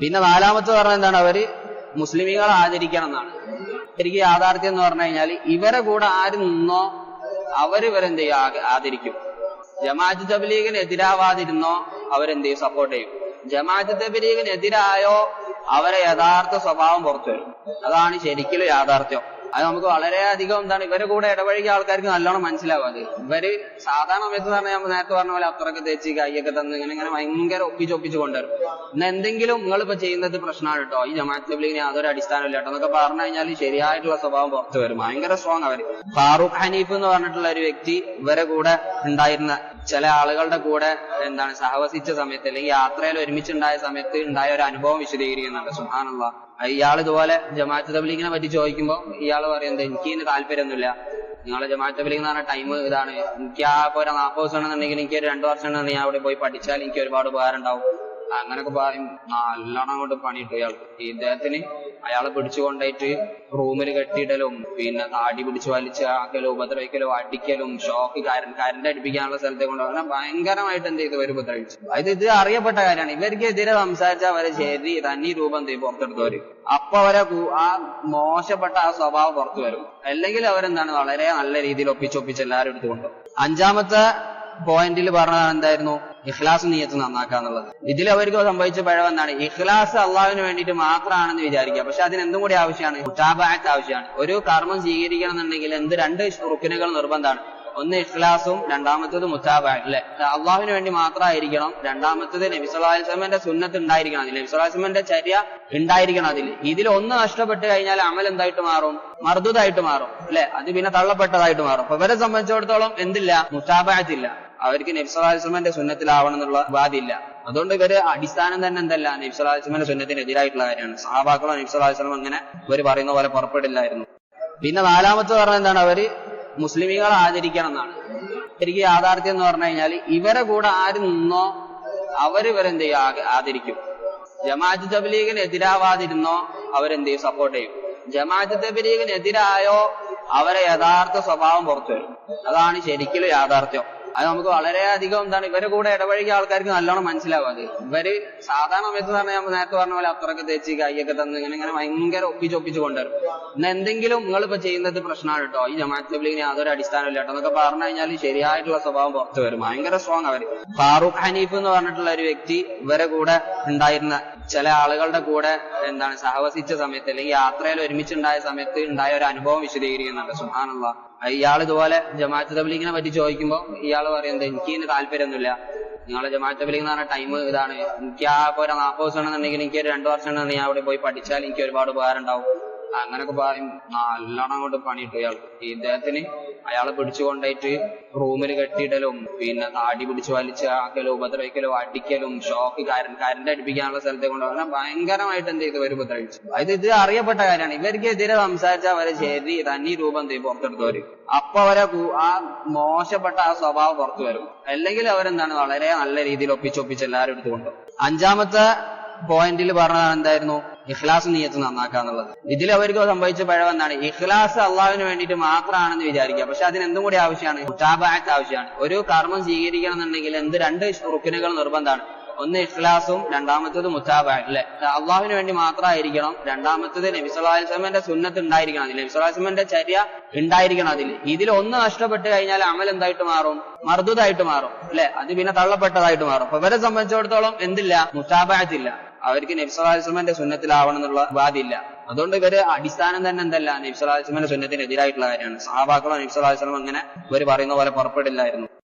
പിന്നെ നാലാമത്തെ പറഞ്ഞ എന്താണ്? അവർ മുസ്ലിമികൾ ആചരിക്കണം എന്നാണ്. എനിക്ക് യാഥാർത്ഥ്യം എന്ന് പറഞ്ഞു കഴിഞ്ഞാൽ ഇവരെ കൂടെ ആര് നിന്നോ അവർ ഇവരെന്ത് ചെയ്യും? ആദരിക്കും. ജമാഅത്ത് തബ്ലീഗിന് എതിരാവാതിരുന്നോ അവരെന്ത് ചെയ്യും? സപ്പോർട്ട് ചെയ്യും. ജമാഅത്ത് തബ്ലീഗിന് എതിരായോ അവരെ യഥാർത്ഥ സ്വഭാവം പുറത്തു വരും. അതാണ് ശരിക്കും യാഥാർത്ഥ്യം. അത് നമുക്ക് വളരെയധികം എന്താണ് ഇവരെ കൂടെ ഇടപഴകിയ ആൾക്കാർക്ക് നല്ലോണം മനസ്സിലാവും അത്. ഇവർ സാധാരണ സമയത്ത് പറഞ്ഞാൽ നമ്മൾ നേരത്തെ പറഞ്ഞ പോലെ അത്രയൊക്കെ തേച്ച് കൈയൊക്കെ തന്ന് ഇങ്ങനെ ഇങ്ങനെ ഭയങ്കര ഒപ്പിച്ച് ഒപ്പിച്ച് കൊണ്ടുവരും. ഇന്ന് എന്തെങ്കിലും നിങ്ങളിപ്പോ ചെയ്യുന്നത് പ്രശ്നമാണ് കേട്ടോ. ഈ ജമാഅത്ത് തബ്ലീഗിന് യാതൊരു അടിസ്ഥാനമില്ല കേട്ടോ. എന്നൊക്കെ പറഞ്ഞു കഴിഞ്ഞാൽ ശരിയായിട്ടുള്ള സ്വഭാവം പുറത്തു വരും. ഭയങ്കര സ്ട്രോങ് അവർ. ഫാറൂഖ് ഹനീഫ് എന്ന് പറഞ്ഞിട്ടുള്ള ഒരു വ്യക്തി ഇവരെ കൂടെ ഉണ്ടായിരുന്ന ചില ആളുകളുടെ കൂടെ എന്താണ് സഹവസിച്ച സമയത്ത് അല്ലെങ്കിൽ യാത്രയിൽ ഒരുമിച്ചുണ്ടായ സമയത്ത് ഉണ്ടായ ഒരു അനുഭവം വിശദീകരിക്കുന്നുണ്ട്. സുഹാനുള്ള ഇയാൾ ഇതുപോലെ ജമാഅത്ത് തബ്ലീഗിനെ പറ്റി ചോദിക്കുമ്പോൾ ഇയാൾ പറയുന്നത് എനിക്ക് ഇതിന് താല്പര്യമൊന്നുമില്ല. നിങ്ങളെ ജമാഅത്ത് തബ്ലീഗ് എന്ന് പറഞ്ഞ ടൈം ഇതാണ്. എനിക്ക് ആ ഇപ്പൊ ഒരു നാൽപ്പത് ദിവസം ഉണ്ടെന്നുണ്ടെങ്കിൽ എനിക്ക് ഒരു രണ്ട് വർഷം ഉണ്ടെന്ന് ഞാൻ അവിടെ പോയി പഠിച്ചാൽ എനിക്ക് ഒരുപാട് ഉപകാരം ഉണ്ടാവും. അങ്ങനൊക്കെ പറയും നല്ലോണം അങ്ങോട്ട് പണിയിട്ടു ഇയാൾക്ക് ഇദ്ദേഹത്തിന് അയാളെ പിടിച്ചു കൊണ്ടായിട്ട് റൂമിൽ കെട്ടിയിടലും പിന്നെ താടി പിടിച്ചു വലിച്ച് ആക്കലും ഉപദ്രവിക്കലും അടിക്കലും ഷോക്ക് കരണ്ട് കരണ്ട് അടുപ്പിക്കാനുള്ള സ്ഥലത്തെ കൊണ്ട് അങ്ങനെ ഭയങ്കരമായിട്ട് എന്ത് ചെയ്തു? ഇവർ ഉപദ്രവിച്ചു. അത് ഇത് അറിയപ്പെട്ട കാര്യമാണ്. ഇവർക്കെതിരെ സംസാരിച്ച അവരെ ശരി തന്നി രൂപം ചെയ്യും പുറത്തെടുത്തവര്. അപ്പൊ അവരെ ആ മോശപ്പെട്ട ആ സ്വഭാവം പുറത്തു വരും. അല്ലെങ്കിൽ അവരെന്താണ്? വളരെ നല്ല രീതിയിൽ ഒപ്പിച്ചൊപ്പിച്ച് എല്ലാവരും എടുത്തുകൊണ്ടു അഞ്ചാമത്തെ പോയിന്റിൽ പറഞ്ഞത് എന്തായിരുന്നു? ഇഖ്ലാസ് നീയത്ത് നന്നാക്കാന്നുള്ളത്. ഇതിൽ അവർക്ക് സംഭവിച്ച പഴമെന്നാണ് ഇഖ്ലാസ് അള്ളാഹുവിന് വേണ്ടിയിട്ട് മാത്രമാണെന്ന് വിചാരിക്കുക. പക്ഷെ അതിന് എന്തും കൂടി ആവശ്യമാണ്. മുട്ടാബായത്ത് ആവശ്യമാണ്. ഒരു കർമ്മം സ്വീകരിക്കണം എന്നുണ്ടെങ്കിൽ എന്ത് രണ്ട് റുക്കിനുകൾ നിർബന്ധമാണ്. ഒന്ന് ഇഖ്ലാസും രണ്ടാമത്തത് മുത്താബ അല്ലെ? അള്ളാഹുവിന് വേണ്ടി മാത്രമായിരിക്കണം. രണ്ടാമത്തത് നബിസ്വലാസ്ലമന്റെ സുന്നത്ത് ഉണ്ടായിരിക്കണം അതിൽ നബിസ്വലാസ്ലമന്റെ ചര്യ ഉണ്ടായിരിക്കണം അതിൽ ഇതിൽ ഒന്ന് നഷ്ടപ്പെട്ട് കഴിഞ്ഞാൽ അമൽ എന്തായിട്ട് മാറും? മർദ്ദുതായിട്ട് മാറും. അല്ലെ? അത് പിന്നെ തള്ളപ്പെട്ടതായിട്ട് മാറും. അപ്പൊ ഇവരെ സംബന്ധിച്ചിടത്തോളം എന്തില്ല? മുത്താബാത്തില്ല അവർക്ക് നബ്സലാസ്ലമന്റെ സുന്നത്തിലാവണം എന്നുള്ള ഉപാധിയില്ല അതുകൊണ്ട് ഇവർ അടിസ്ഥാനം തന്നെ എന്തല്ല നബ്സലാസ്ലമന്റെ സുന്നത്തിന് എതിരായിട്ടുള്ള കാര്യമാണ്. സഹാബാക്കളോ നബ്സലാസ്ലം അങ്ങനെ ഇവർ പറയുന്ന പോലെ പുറപ്പെടില്ലായിരുന്നു. പിന്നെ നാലാമത്തെ പറഞ്ഞ എന്താണ്? അവർ മുസ്ലിമീങ്ങൾ ആചരിക്കണം എന്നാണ്. എനിക്ക് യാഥാർത്ഥ്യം എന്ന് പറഞ്ഞു കഴിഞ്ഞാൽ ഇവരെ കൂടെ ആര് നിന്നോ അവർ ഇവരെന്ത് ചെയ്യും? ആദരിക്കും. ജമാഅത്ത് തബ്ലീഗിന് എതിരാവാതിരുന്നോ അവരെന്ത് ചെയ്യും? സപ്പോർട്ട് ചെയ്യും. ജമാഅത്ത് തബ്ലീഗിന് എതിരായോ അവരെ യഥാർത്ഥ സ്വഭാവം പുറത്തു വരും. അതാണ് ശരിക്കും യാഥാർത്ഥ്യം. അത് നമുക്ക് വളരെയധികം എന്താണ് ഇവരെ കൂടെ ഇടപഴകിയ ആൾക്കാർക്ക് നല്ലോണം മനസ്സിലാവും അത്. ഇവർ സാധാരണ സമയത്ത് പറഞ്ഞാൽ നമ്മൾ നേരത്തെ പറഞ്ഞ പോലെ അത്രയൊക്കെ തേച്ച് കൈയൊക്കെ തന്ന് ഇങ്ങനെ ഇങ്ങനെ ഭയങ്കര ഒപ്പിച്ച് ഒപ്പിച്ച് കൊണ്ടുവരും. ഇന്ന് എന്തെങ്കിലും നിങ്ങളിപ്പോ ചെയ്യുന്നത് പ്രശ്നമാണ് കേട്ടോ. ഈ ജമാഅത്ത് തബ്ലീഗിന് യാതൊരു അടിസ്ഥാനമില്ല കേട്ടോ. എന്നൊക്കെ പറഞ്ഞു കഴിഞ്ഞാൽ ശരിയായിട്ടുള്ള സ്വഭാവം പുറത്തു വരും. ഭയങ്കര സ്ട്രോങ് അവർ. ഫാറൂഖ് ഹനീഫ് എന്ന് പറഞ്ഞിട്ടുള്ള ഒരു വ്യക്തി ഇവരെ കൂടെ ഉണ്ടായിരുന്ന ചില ആളുകളുടെ കൂടെ എന്താണ് സഹവസിച്ച സമയത്ത് അല്ലെങ്കിൽ യാത്രയിൽ ഒരുമിച്ചുണ്ടായ സമയത്ത് ഉണ്ടായ ഒരു അനുഭവം വിശദീകരിക്കുന്നുണ്ട്. സുഹാനുള്ള ഇയാൾ ഇതുപോലെ ജമാഅത്ത് തബ്ലീഗിനെ പറ്റി ചോദിക്കുമ്പോൾ ഇയാൾ പറയുന്നത് എനിക്ക് ഇതിന് താല്പര്യമൊന്നുമില്ല. നിങ്ങളെ ജമാഅത്ത് തബ്ലീഗ് എന്ന് പറഞ്ഞ ടൈം ഇതാണ്. എനിക്ക് ആ ഇപ്പൊ ഒരു നാൽപ്പത് ദിവസം ഉണ്ടെന്നുണ്ടെങ്കിൽ എനിക്ക് ഒരു രണ്ടു വർഷം ഉണ്ടെന്നുണ്ടെങ്കിൽ ഞാൻ അവിടെ പോയി പഠിച്ചാൽ എനിക്ക് ഒരുപാട് ഉപകാരം ഉണ്ടാവും. അങ്ങനൊക്കെ പറയും നല്ലോണം അങ്ങോട്ട് പണിയിട്ടു ഇയാൾ ഇദ്ദേഹത്തിന് അയാളെ പിടിച്ചു കൊണ്ടായിട്ട് റൂമിൽ കെട്ടിയിടലും പിന്നെ താടി പിടിച്ച് വലിച്ച് ആക്കലും ഉപദ്രവിക്കലും അടിക്കലും ഷോക്ക് കരണ്ട് കരണ്ട് അടിപ്പിക്കാനുള്ള സ്ഥലത്തെ കൊണ്ടുപോകും അങ്ങനെ ഭയങ്കരമായിട്ട് എന്ത് ചെയ്തു? ഉപദ്രവിച്ചു. അതായത് ഇത് അറിയപ്പെട്ട കാര്യമാണ്. ഇവർക്കെതിരെ സംസാരിച്ച അവരെ ശരി തന്നി രൂപം ചെയ്യും പുറത്തെടുത്തവര്. അപ്പൊ അവരെ ആ മോശപ്പെട്ട ആ സ്വഭാവം പുറത്തു വരും. അല്ലെങ്കിൽ അവരെന്താണ് വളരെ നല്ല രീതിയിൽ ഒപ്പിച്ചൊപ്പിച്ച് എല്ലാവരും എടുത്തുകൊണ്ടും അഞ്ചാമത്തെ പോയിന്റിൽ പറഞ്ഞതാണ് എന്തായിരുന്നു? ഇഖ്ലാസ് നീയത്ത് നന്നാക്കാന്നുള്ളത് ഇതിൽ അവർക്ക് സംഭവിച്ച പഴമെന്നാണ് ഇഖ്ലാസ് അള്ളാഹുവിന് വേണ്ടിയിട്ട് മാത്രമാണെന്ന് വിചാരിക്കുക. പക്ഷെ അതിന് എന്തും കൂടി ആവശ്യമാണ്. മുത്താബാത്ത് ആവശ്യമാണ്. ഒരു കർമ്മം സ്വീകരിക്കണം എന്നുണ്ടെങ്കിൽ എന്ത് രണ്ട് റുക്കിനുകൾ നിർബന്ധമാണ്. ഒന്ന് ഇഖ്ലാസും രണ്ടാമത്തത് മുത്താബായത്ത് അല്ലെ? അള്ളാഹുവിന് വേണ്ടി മാത്രമായിരിക്കണം. രണ്ടാമത്തത് നബി സുന്നത്ത് ഉണ്ടായിരിക്കണം അതിൽ നബി ചര്യ ഉണ്ടായിരിക്കണം അതിൽ ഇതിൽ ഒന്ന് നഷ്ടപ്പെട്ട് കഴിഞ്ഞാൽ അമൽ എന്തായിട്ട് മാറും? മർദ്ദുതായിട്ട് മാറും. അല്ലെ? അത് പിന്നെ തള്ളപ്പെട്ടതായിട്ട് മാറും. അപ്പൊ ഇവരെ സംബന്ധിച്ചിടത്തോളം എന്തില്ല? മുത്താബാത്തില്ല അവർക്ക് നബ്സലാസ്ലമന്റെ സുന്നത്തിലാവണം എന്നുള്ള ഉപാധിയില്ല. അതുകൊണ്ട് ഇവർ അടിസ്ഥാനം തന്നെ എന്തല്ല? നബ്സലാസ്ലമന്റെ സുന്നത്തിന് എതിരായിട്ടുള്ള കാര്യമാണ്. സഹാബാക്കളോ നബ്സലാസ്ലം അങ്ങനെ ഇവർ പറയുന്ന പോലെ പുറപ്പെടില്ലായിരുന്നു.